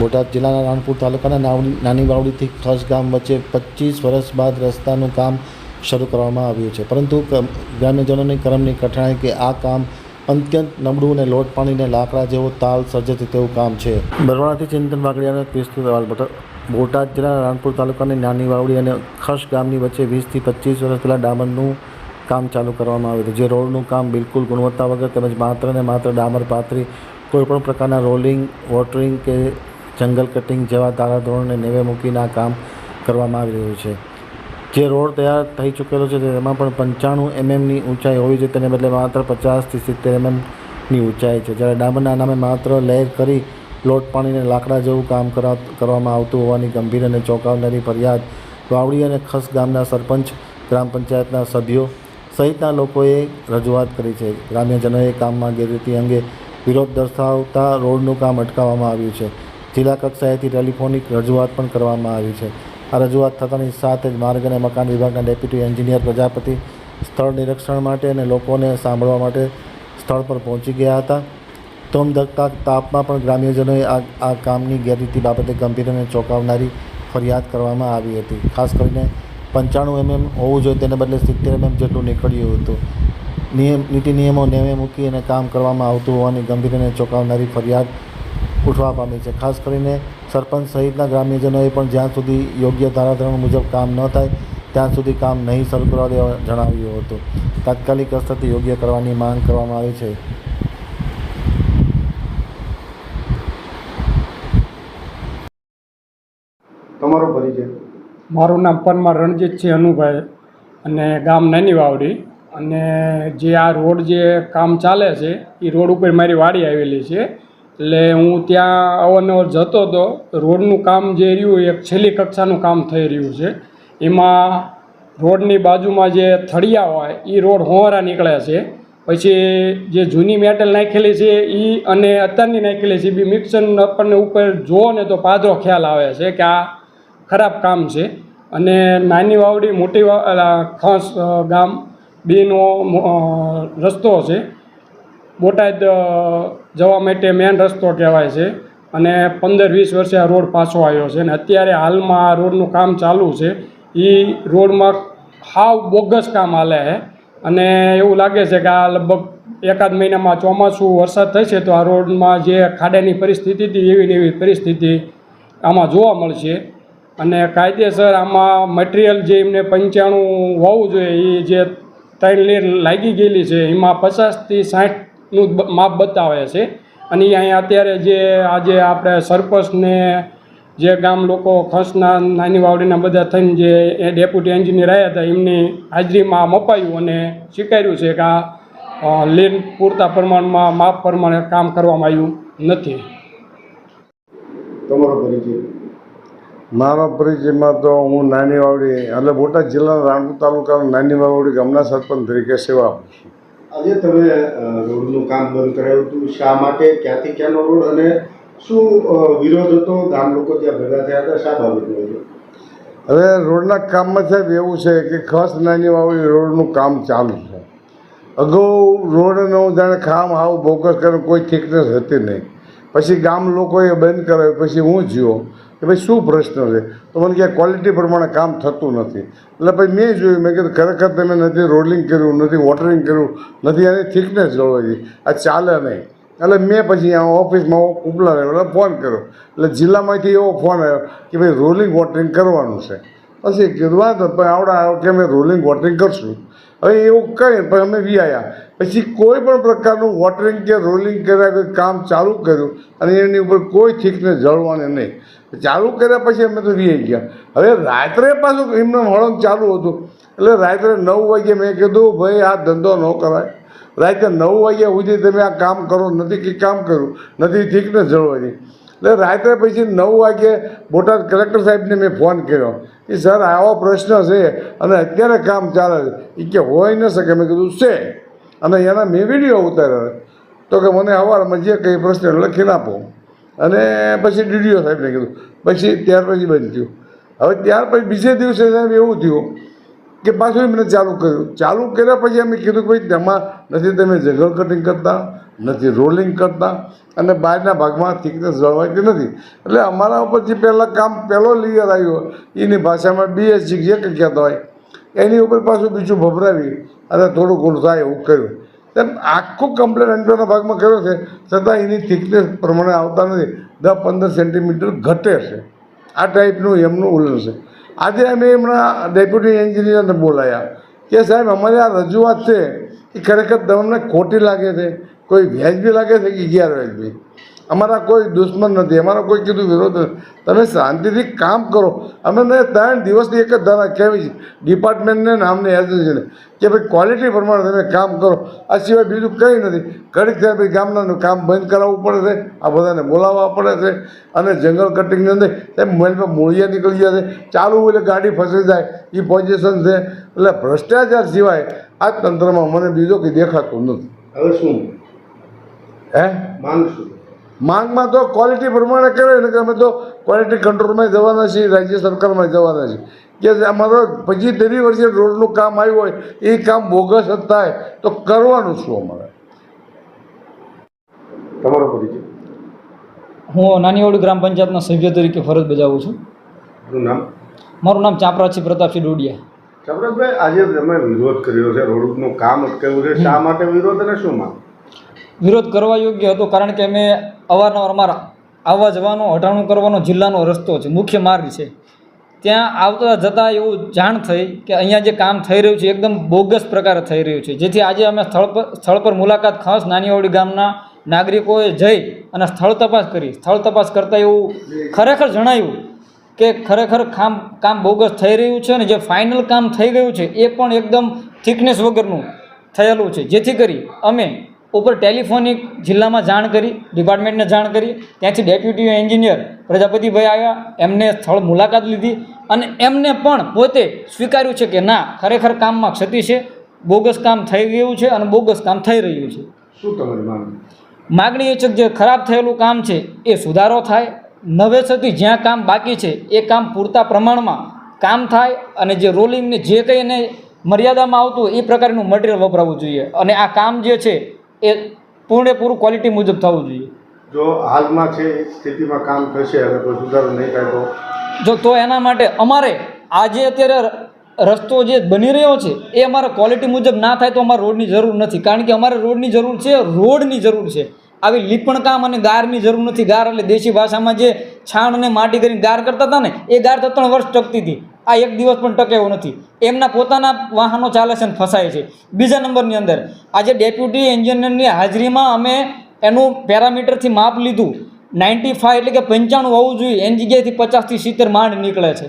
બોટાદ જિલ્લાના રાણપુર તાલુકાના નાની વાવડીથી ખસ ગામ વચ્ચે પચીસ વર્ષ બાદ રસ્તાનું કામ શરૂ કરવામાં આવ્યું છે. પરંતુ ગ્રામ્યજનોની કરમની કઠણાઈ કે આ કામ અત્યંત નબળું અને લોટ પાણીને લાકડા જેવો તાલ સર્જે તેવું કામ છે. બરવાડાથી ચિંતન વાગડિયાના ક્રિસ્તુ સવાલ બોટાદ જિલ્લાના રાણપુર તાલુકાની નાની વાવડી અને ખસ ગામની વચ્ચે વીસથી પચીસ વર્ષ પહેલાં ડામરનું કામ ચાલુ કરવામાં આવ્યું હતું, જે રોડનું કામ બિલકુલ ગુણવત્તા વગર તેમજ માત્ર ને માત્ર ડામર પાથરી કોઈપણ પ્રકારના રોલિંગ, વોટરિંગ કે જંગલ કટિંગ જેવા ધારાધોરણને નેવે મૂકીને આ કામ કરવામાં આવી રહ્યું છે. જે રોડ તૈયાર થઈ ચૂકેલો છે તેમાં પણ પંચાણું એમએમની ઊંચાઈ હોવી જોઈએ. તેને બદલે માત્ર પચાસથી સિત્તેર એમએમની ઊંચાઈ છે. જ્યારે ડામરના નામે માત્ર લહેર કરી લોટ પાણીને લાકડા જેવું કામ કરા, કરવામાં આવતું હોવાની ગંભીર અને ચોંકાવનારી ફરિયાદ વાવડી અને ખસ ગામના સરપંચ, ગ્રામ પંચાયતના સભ્યો સહિતના લોકોએ રજૂઆત કરી છે. ગ્રામ્યજનોએ કામમાં ગેરરીતિ અંગે વિરોધ દર્શાવતા રોડનું કામ અટકાવવામાં આવ્યું છે. જિલ્લા કક્ષાએથી ટેલિફોનિક રજૂઆત પણ કરવામાં આવી છે. આ રજૂઆત થતાની સાથે જ માર્ગ અને મકાન વિભાગના ડેપ્યુટી એન્જિનિયર, પ્રજાપતિ સ્થળ નિરીક્ષણ માટે અને લોકોને સાંભળવા માટે સ્થળ પર પહોંચી ગયા હતા. દગતા તાપમાં પણ ગ્રામ્યજનોએ આ આ કામની ગેરરીતિ બાબતે ગંભીર અને ચોંકાવનારી ફરિયાદ કરવામાં આવી હતી. ખાસ કરીને પંચાણું એમએમ હોવું જોઈએ તેને બદલે સિત્તેર એમએમ જેટલું નીકળ્યું હતું. નિયમ, નીતિ નિયમો નેવે મૂકી અને કામ કરવામાં આવતું હોવાની ગંભીર અને ચોંકાવનારી ફરિયાદ ઉઠવા પામી છે. ખાસ કરીને સરપંચ સહિતના ગ્રામ્યજનોએ પણ જ્યાં સુધી યોગ્ય ધારાધોરણ મુજબ કામ ન થાય ત્યાં સુધી કામ નહીં શરૂ કરવા દેવા જણાવ્યું હતું. તાત્કાલિક અસરથી યોગ્ય કરવાની માંગ કરવામાં આવી છે. તમારો પરિચય? મારું નામ પરમાર રણજીતસિંહ અનુભાઈ અને ગામ નાની વાવડી અને જે આ રોડ જે કામ ચાલે છે એ રોડ ઉપર મારી વાડી આવેલી છે. એટલે હું ત્યાં અવારનવાર જતો હતો રોડનું કામ જે રહ્યું એક છેલ્લી કક્ષાનું કામ થઈ રહ્યું છે. એમાં રોડની બાજુમાં જે થળિયા હોય એ રોડ હોવારા નીકળે છે. પછી જે જૂની મેટલ નાખેલી છે એ અને અત્યારની નાખેલી છે બી મિક્સર આપણને ઉપર જુઓ ને તો પાદરો ખ્યાલ આવે છે કે આ ખરાબ કામ છે. અને નાની વાવડી, મોટી ખાસ ગામ, બેનો રસ્તો છે. બોટાદ જવા માટે મેન રસ્તો કહેવાય છે. અને પંદર વીસ વર્ષે આ રોડ પાછો આવ્યો છે. અને અત્યારે હાલમાં આ રોડનું કામ ચાલુ છે. એ રોડમાં હાવ બોગસ કામ હાલે છે. અને એવું લાગે છે કે આ લગભગ એકાદ મહિનામાં ચોમાસું વરસાદ થશે તો આ રોડમાં જે ખાડાની પરિસ્થિતિ હતી એવી ને એવી પરિસ્થિતિ આમાં જોવા મળશે. અને કાયદેસર આમાં મટીરિયલ જે એમને પંચાણું હોવું જોઈએ એ જે ત્રણ લેર લાગી ગયેલી છે, એમાં પચાસથી સાઠનું બ- માપ બતાવે છે. અને અહીંયા અત્યારે જે આજે આપણે સરપંચને જે ગામ લોકો ખસના નાની વાવડીના બધા થઈને જે એ ડેપ્યુટી એન્જિનિયર આવ્યા હતા એમની હાજરીમાં મપાયું અને સ્વીકાર્યું છે કે આ લેન પૂરતા પ્રમાણમાં માપ પ્રમાણે કામ કરવામાં આવ્યું નથી. તમારો પરિચય? મારા પરિચયમાં તો હું નાની વાવડી એટલે બોટાદ જિલ્લાના રાણપુર તાલુકાના નાની વાવડી ગામના સરપંચ તરીકે સેવા આપું છું. આજે તમે રોડનું કામ બંધ કરાવ્યું હતું, શા માટે, ક્યાંથી ક્યાંનો રોડ અને શું વિરોધ હતો? ગામ લોકો ત્યાં ભેગા થયા હતા, શા બાબતનો હવે રોડના કામમાં સાહેબ એવું છે કે ખાસ નાની વાવડી રોડનું કામ ચાલુ છે. અગાઉ રોડનો જાણે ખામ હાવ બોગસ કરે કોઈ થિકનેસ હતી નહીં. પછી ગામ લોકોએ બંધ કરાવ્યું, પછી હું જ્યો કે ભાઈ શું પ્રશ્ન છે? તો મને કે ક્વોલિટી પ્રમાણે કામ થતું નથી. એટલે પછી મેં જોયું, મેં કીધું, ખરેખર તમે નથી રોલિંગ કર્યું, નથી વોટરિંગ કર્યું, નથી એની થિકનેસ જોવાઈ. આ ચાલે નહીં. એટલે મેં પછી ઓફિસમાં ઉપલા એટલે ફોન કર્યો. એટલે જિલ્લામાંથી એવો ફોન આવ્યો કે ભાઈ રોલિંગ વોટરિંગ કરવાનું છે. પછી કીધું, વાંધો પણ આવડા કે અમે રોલિંગ વોટરિંગ કરશું. હવે એવું કંઈ પણ અમે વી આવ્યા પછી કોઈ પણ પ્રકારનું વોટરિંગ કે રોલિંગ કર્યા કોઈ કામ ચાલુ કર્યું અને એની ઉપર કોઈ થિકનેસ જળવાને નહીં. ચાલુ કર્યા પછી અમે તો રહી ગયા. હવે રાત્રે પાછું એમનું હળંગ ચાલુ હતું. એટલે રાત્રે નવ વાગે મેં કીધું, ભાઈ, આ ધંધો ન કરાય. રાત્રે નવ વાગ્યા સુધી તમે આ કામ કરો. નથી કે કામ કર્યું. નથી થિકનેસ જળવાની એટલે રાત્રે પછી નવ વાગે બોટાદ કલેક્ટર સાહેબને મેં ફોન કર્યો. કે સર, આવો પ્રશ્ન છે અને અત્યારે કામ ચાલે છે. એ કે, હોય ન શકે. મેં કીધું, છે. અને એના મેં વીડિયો ઉતાર્યા તો કે મને સવારમાં જે કંઈ પ્રશ્ન લખીને આપો. અને પછી ડીડીઓ સાહેબને કીધું, પછી ત્યાર પછી બંધ થયું. હવે ત્યાર પછી બીજે દિવસે સાહેબ એવું થયું કે પાછું એમને ચાલુ કર્યું. ચાલુ કર્યા પછી અમે કીધું કે ભાઈ, તેમાં નથી તમે જગલ કટિંગ કરતા, નથી રોલિંગ કરતા અને બહારના ભાગમાં થિકનેસ જળવાતી નથી. એટલે અમારા ઉપર જે પહેલાં કામ પહેલો લેયર આવ્યો, એની ભાષામાં બીએસજી જે કંઈ કહેતા હોય એની ઉપર પાછું બીજું ભભરાવી અને થોડું ગુલ થાય એવું કર્યું તેમ આખું કમ્પ્લેટ અંડરના ભાગમાં કર્યો છે, છતાં એની થિકનેસ પ્રમાણે આવતા નથી. દસ પંદર સેન્ટીમીટર ઘટે છે. આ ટાઈપનું એમનું ઉલ્લન છે. આજે અમે એમના ડેપ્યુટી એન્જિનિયરને બોલાયા કે સાહેબ, અમારી આ રજૂઆત છે એ ખરેખર તમને ખોટી લાગે છે? કોઈ વ્યાજબી લાગે છે કે ગેરવ્યાજબી અમારા કોઈ દુશ્મન નથી અમારો કોઈ કીધું વિરોધ નથી. તમે શાંતિથી કામ કરો. અમે ત્રણ દિવસની એક જ ધારા કહેવી છે. ડિપાર્ટમેન્ટને નામને એસોસિએશને કે ભાઈ ક્વોલિટી પ્રમાણે તમે કામ કરો. આ સિવાય બીજું કંઈ નથી. ઘડીક થયા પછી ગામનાનું કામ બંધ કરાવવું પડે છે આ બધાને બોલાવવા પડે છે. અને જંગલ કટિંગની અંદર એમ મોબાઈલમાં મૂળિયા નીકળી જાય છે. ચાલુ એટલે ગાડી ફસી જાય. એ પોઝિશન છે. એટલે ભ્રષ્ટાચાર સિવાય આ તંત્રમાં મને બીજો કંઈ દેખાતું નથી. હવે શું? હે? માંગ શું માંગમાં તો ક્વોલિટી પ્રમાણે કરે ને કે અમે તો ક્વોલિટી કંટ્રોલમાં જવાના છીએ રાજ્ય સરકારમાં જવાના છીએ. કે અમારો પછી ત્રીસ વર્ષે રોડનું કામ આવ્યું હોય એ કામ બોગસ જ થાય તો કરવાનું શું અમારે? તમારો પરિચય. હું નાનીવાડી ગ્રામ પંચાયતના સભ્ય તરીકે ફરજ બજાવું છું. નામ? મારું નામ ચાપરાછી પ્રતાપસિંહ ડોડિયા. ચપરાજભાઈ આજે તમે વિરોધ કર્યો છે રોડનું કામ અટકાવ્યું છે. શા માટે વિરોધ અને શું માંગ? વિરોધ કરવા યોગ્ય હતો કારણ કે અમે અવારનવાર અમારા આવવા જવાનો, હટાણું કરવાનો જિલ્લાનો રસ્તો છે, મુખ્ય માર્ગ છે. ત્યાં આવતા જતાં એવું જાણ થઈ કે અહીંયા જે કામ થઈ રહ્યું છે, એકદમ બોગસ પ્રકારે થઈ રહ્યું છે. જેથી આજે અમે સ્થળ પર સ્થળ પર મુલાકાત ખાસ નાનીવાડી ગામના નાગરિકોએ જઈ અને સ્થળ તપાસ કરી. સ્થળ તપાસ કરતાં એવું ખરેખર જણાયું કે ખરેખર કામ કામ બોગસ થઈ રહ્યું છે અને જે ફાઇનલ કામ થઈ ગયું છે, એ પણ એકદમ થિકનેસ વગરનું થયેલું છે. જેથી કરી અમે ઉપર ટેલિફોનિક જિલ્લામાં જાણ કરી ડિપાર્ટમેન્ટને જાણ કરી. ત્યાંથી ડેપ્યુટી એન્જિનિયર પ્રજાપતિભાઈ આવ્યા એમને સ્થળ મુલાકાત લીધી અને એમને પણ પોતે સ્વીકાર્યું છે કે ના ખરેખર કામમાં ક્ષતિ છે બોગસ કામ થઈ ગયું છે અને બોગસ કામ થઈ રહ્યું છે. શું તમારી માંગ માગણી એ છે કે જે ખરાબ થયેલું કામ છે એ સુધારો થાય. નવેસરથી જ્યાં કામ બાકી છે એ કામ પૂરતા પ્રમાણમાં કામ થાય અને જે રોલિંગને જે કંઈ એને મર્યાદામાં આવતું એ પ્રકારનું મટીરિયલ વપરાવવું જોઈએ. અને આ કામ જે છે એ પૂરેપૂરું ક્વોલિટી મુજબ થવું જોઈએ. જો હાલમાં છે સ્થિતિમાં કામ થશે અને કોઈ સુધારો નહીં થાય તો? જો તો એના માટે અમારે આજે અત્યારે રસ્તો જે બની રહ્યો છે એ અમારે ક્વોલિટી મુજબ ના થાય તો અમારે રોડની જરૂર નથી. કારણ કે અમારે રોડની જરૂર છે રોડની જરૂર છે. આવી લીપણ કામ અને ગારની જરૂર નથી. ગાર એટલે દેશી ભાષામાં જે છાણ અને માટી કરીને ગાર કરતા હતા ને એ ગાર તો ત્રણ વર્ષ ટકતી હતી. આ એક દિવસ પણ ટકે એવું નથી. એમના પોતાના વાહનો ચાલે છે અને ફસાય છે. બીજા નંબરની અંદર, આજે ડેપ્યુટી એન્જિનિયરની હાજરીમાં અમે એનું પેરામીટરથી માપ લીધું. નાઇન્ટી ફાઇવ એટલે કે પંચાણું હોવું જોઈએ. એની જગ્યાએથી પચાસથી સિત્તેર માંડ નીકળે છે.